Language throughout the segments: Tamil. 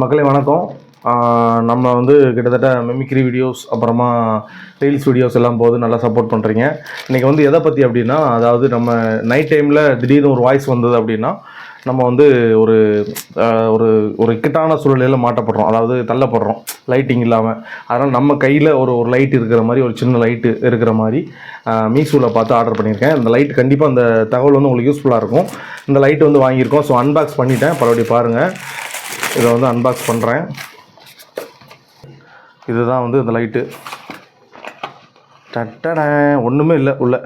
மக்களே வணக்கம். நம்ம வந்து கிட்டத்தட்ட மெமிக்ரி வீடியோஸ் அப்புறமா ரீல்ஸ் வீடியோஸ் எல்லாம் போது நல்லா சப்போர்ட் பண்ணுறீங்க இன்றைக்கி வந்து எதை பற்றி அப்படின்னா அதாவது நம்ம நைட் டைமில் திடீர்னு ஒரு வாய்ஸ் வந்தது அப்படின்னா நம்ம வந்து ஒரு ஒரு ஒரு இக்கட்டான சூழ்நிலையில் மாட்டப்படுறோம் அதாவது தள்ளப்படுறோம். லைட்டிங் இல்லாமல் அதனால் நம்ம கையில் ஒரு ஒரு லைட் இருக்கிற மாதிரி ஒரு சின்ன லைட்டு இருக்கிற மாதிரி மீஷோவில் பார்த்து ஆர்டர் பண்ணியிருக்கேன். இந்த லைட் கண்டிப்பாக அந்த தகவல் வந்து உங்களுக்கு யூஸ்ஃபுல்லாக இருக்கும். இந்த லைட் வந்து வாங்கியிருக்கோம். ஸோ அன்பாக்ஸ் பண்ணிட்டேன். பரவாயில்ல பாருங்கள் இதை வந்து அன்பாக்ஸ் பண்ணுறேன் இதுதான் வந்து இந்த லைட்டு டட்டட. ஒன்றுமே இல்லை உள்ளே.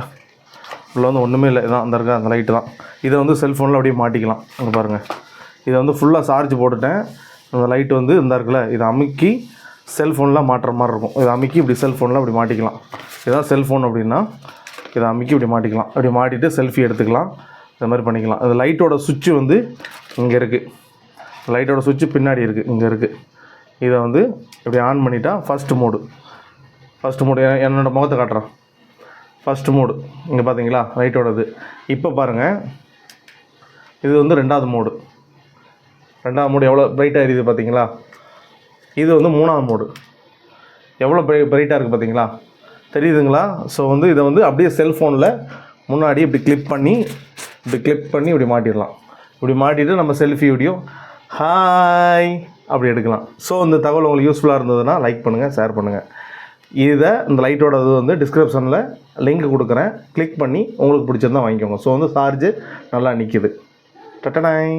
உள்ளே வந்து ஒன்றுமே இல்லை. இதான் அந்த இருக்க அந்த லைட்டு தான். இதை வந்து செல்ஃபோனில் அப்படியே மாட்டிக்கலாம். அங்கே பாருங்கள் இதை வந்து ஃபுல்லாக சார்ஜ் போட்டுட்டேன். அந்த லைட் வந்து இந்த இருக்குல்ல இதை அமுக்கி செல்ஃபோனில் மாட்டுற மாதிரி இருக்கும். இதை அமுக்கி இப்படி செல்ஃபோனில் அப்படி மாட்டிக்கலாம். இதான் செல்ஃபோன் அப்படின்னா இதை அமுக்கி இப்படி மாட்டிக்கலாம். அப்படி மாட்டிட்டு செல்ஃபி எடுத்துக்கலாம். இந்த மாதிரி பண்ணிக்கலாம். இந்த லைட்டோட சுவிட்சு வந்து இங்கே இருக்குது லைட்டோட சுவிட்சு பின்னாடி இருக்குது இங்கே இருக்குது இதை வந்து இப்படி ஆன் பண்ணிட்டா ஃபஸ்ட்டு மோடு ஃபஸ்ட்டு மோடு என்னோட முகத்தை காட்டுறேன். ஃபஸ்ட்டு மோடு இங்கே பார்த்தீங்களா லைட்டோடது. இப்போ பாருங்கள் இது வந்து ரெண்டாவது மோடு ரெண்டாவது மோடு எவ்வளோ பிரைட்டாக எரியுது பார்த்தீங்களா இது வந்து மூணாவது மோடு எவ்வளோ பிரை பிரைட்டாக இருக்குது பார்த்தீங்களா தெரியுதுங்களா? ஸோ வந்து இதை வந்து அப்படியே செல்ஃபோனில் முன்னாடி இப்படி கிளிப் பண்ணி இப்படி கிளிப் பண்ணி இப்படி மாட்டிடலாம். இப்படி மாட்டிட்டு நம்ம செல்ஃபி வீடியோ ஹாய் அப்படி எடுக்கலாம். ஸோ இந்த தகவல் உங்களுக்கு யூஸ்ஃபுல்லாக இருந்ததுன்னா லைக் பண்ணுங்கள் ஷேர் பண்ணுங்கள் இதை இந்த லைட்டோட இது வந்து டிஸ்கிரிப்ஷனில் லிங்க் கொடுக்குறேன். கிளிக் பண்ணி உங்களுக்கு பிடிச்சிருந்தா வாங்கிக்கோங்க. ஸோ வந்து சார்ஜ் நல்லா நிற்கிது டட்டனாய்